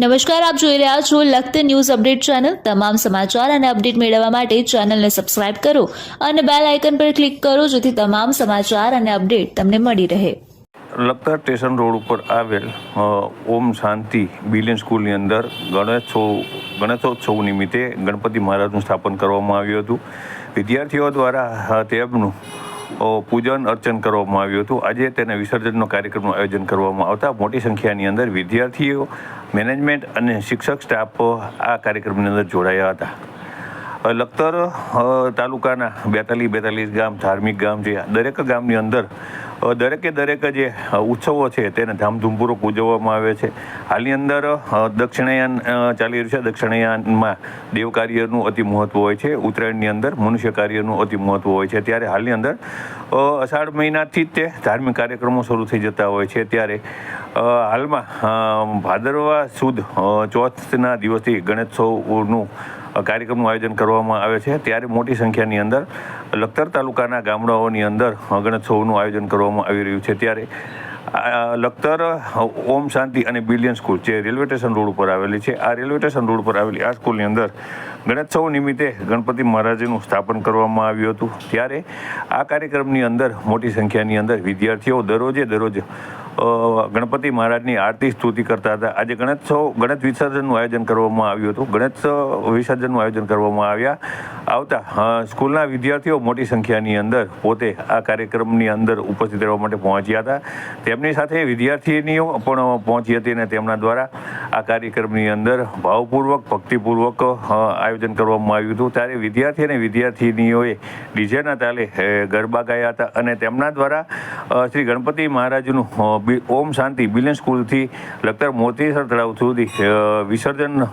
નમસ્કાર, આપ જોઈ રહ્યા છો લખત ન્યૂઝ અપડેટ ચેનલ. તમામ સમાચાર અને અપડેટ મેળવવા માટે ચેનલને સબસ્ક્રાઇબ કરો અને બેલ આઇકન પર ક્લિક કરો જેથી તમામ સમાચાર અને અપડેટ તમને મળી રહે. લખતર સ્ટેશન રોડ ઉપર આવેલ ઓમ શાંતિ બિલિયન સ્કૂલની અંદર ગણેશોત્સવ ગણેશોત્સવ નિમિત્તે ગણપતિ મહારાજનું સ્થાપન કરવામાં આવ્યું હતું. વિદ્યાર્થીઓ દ્વારા તેમનું પૂજન અર્ચન કરવામાં આવ્યું હતું. આજે તેના વિસર્જનનો કાર્યક્રમનું આયોજન કરવામાં આવતા મોટી સંખ્યાની અંદર વિદ્યાર્થીઓ, મેનેજમેન્ટ અને શિક્ષક સ્ટાફ આ કાર્યક્રમની અંદર જોડાયા હતા. લખતર તાલુકાના બેતાલીસ બેતાલીસ ગામ, ધાર્મિક ગામ છે. દરેક ગામની અંદર દરેકે દરેક જે ઉત્સવો છે તેને ધામધૂમપૂર્વક ઉજવવામાં આવે છે. હાલની અંદર દક્ષિણાયન ચાલી રહ્યું છે. દક્ષિણાયનમાં દેવ કાર્યનું અતિ મહત્ત્વ હોય છે. ઉત્તરાયણની અંદર મનુષ્ય કાર્યનું અતિ મહત્ત્વ હોય છે. ત્યારે હાલની અંદર અષાઢ મહિનાથી જ તે ધાર્મિક કાર્યક્રમો શરૂ થઈ જતા હોય છે. ત્યારે હાલમાં ભાદરવા સુદ ચોથના દિવસથી ગણેશોત્સવનું કાર્યક્રમનું આયોજન કરવામાં આવે છે. ત્યારે મોટી સંખ્યાની અંદર લખતર તાલુકાના ગામડાઓની અંદર ગણેશોત્સવનું આયોજન કરવામાં આવી રહ્યું છે. ત્યારે લખતર, ઓમ શાંતિ અને બિલિયન સ્કૂલ જે રેલવે સ્ટેશન રોડ ઉપર આવેલી છે. આ રેલવે સ્ટેશન રોડ ઉપર આવેલી આ સ્કૂલની અંદર ગણેશોત્સવ નિમિત્તે ગણપતિ મહારાજનું સ્થાપન કરવામાં આવ્યું હતું. ત્યારે આ કાર્યક્રમની અંદર મોટી સંખ્યાની અંદર વિદ્યાર્થીઓ દરરોજે દરરોજ ગણપતિ મહારાજની આરતી, સ્તુતિ કરતા હતા. આજે ગણેશોત્સવ ગણેશ વિસર્જનનું આયોજન કરવામાં આવ્યું હતું. ગણેશ વિસર્જનનું આયોજન કરવામાં આવ્યા. આવતા સ્કૂલના વિદ્યાર્થીઓ મોટી સંખ્યાની અંદર પોતે આ કાર્યક્રમની અંદર ઉપસ્થિત રહેવા માટે પહોંચ્યા હતા. તેમની સાથે વિદ્યાર્થીનીઓ પણ પહોંચી હતી અને તેમના દ્વારા આ કાર્યક્રમની અંદર ભાવપૂર્વક, ભક્તિપૂર્વક આયોજન કરવામાં આવ્યું હતું. ત્યારે વિદ્યાર્થી અને વિદ્યાર્થીનીઓએ ડીજેના તાલે ગરબા ગાયા હતા અને તેમના દ્વારા શ્રી ગણપતિ મહારાજનું ઓમ શાંતિ બિલિયન સ્કૂલથી લગતર મોતીસર તળાવ સુધી વિસર્જન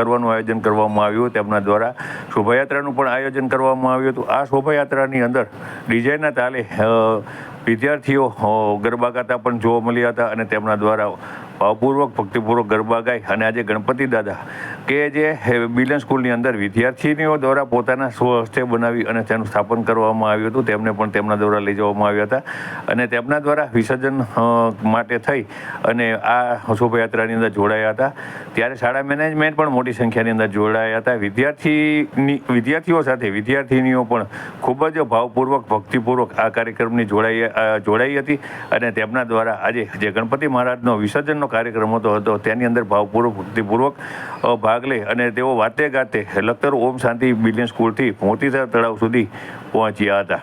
કરવાનું આયોજન કરવામાં આવ્યું. તેમના દ્વારા શોભાયાત્રાનું પણ આયોજન કરવામાં આવ્યું હતું. આ શોભાયાત્રાની અંદર ડીજેના તાલે વિદ્યાર્થીઓ ગરબા ગાતા પણ જોવા મળ્યા હતા અને તેમના દ્વારા ભાવપૂર્વક ભક્તિપૂર્વક ગરબા ગાઈ અને આજે ગણપતિ દાદા કે જે બિલન સ્કૂલની અંદર વિદ્યાર્થીનીઓ દ્વારા પોતાના સ્વહસ્તે બનાવી અને તેનું સ્થાપન કરવામાં આવ્યું હતું. તેમને પણ તેમના દ્વારા લઈ જવામાં આવ્યા હતા. અને તેમના દ્વારા વિસર્જન માટે થઈ અને આ શોભાયાત્રાની અંદર જોડાયા હતા. ત્યારે શાળા મેનેજમેન્ટ પણ મોટી સંખ્યાની અંદર જોડાયા હતા. વિદ્યાર્થીની વિદ્યાર્થીઓ સાથે વિદ્યાર્થીનીઓ પણ ખૂબ જ ભાવપૂર્વક ભક્તિપૂર્વક આ કાર્યક્રમની જોડાઈ જોડાઈ હતી અને તેમના દ્વારા આજે જે ગણપતિ મહારાજનો વિસર્જનનો કાર્યક્રમ હતો તેની અંદર ભાવપૂર્વક ભક્તિપૂર્વક અ, ભાગ લે અને તેઓ વાતે ગાતે લખતર ઓમ શાંતિ બિલિયન સ્કૂલથી મોતીસર તળાવ સુધી પહોંચ્યા હતા.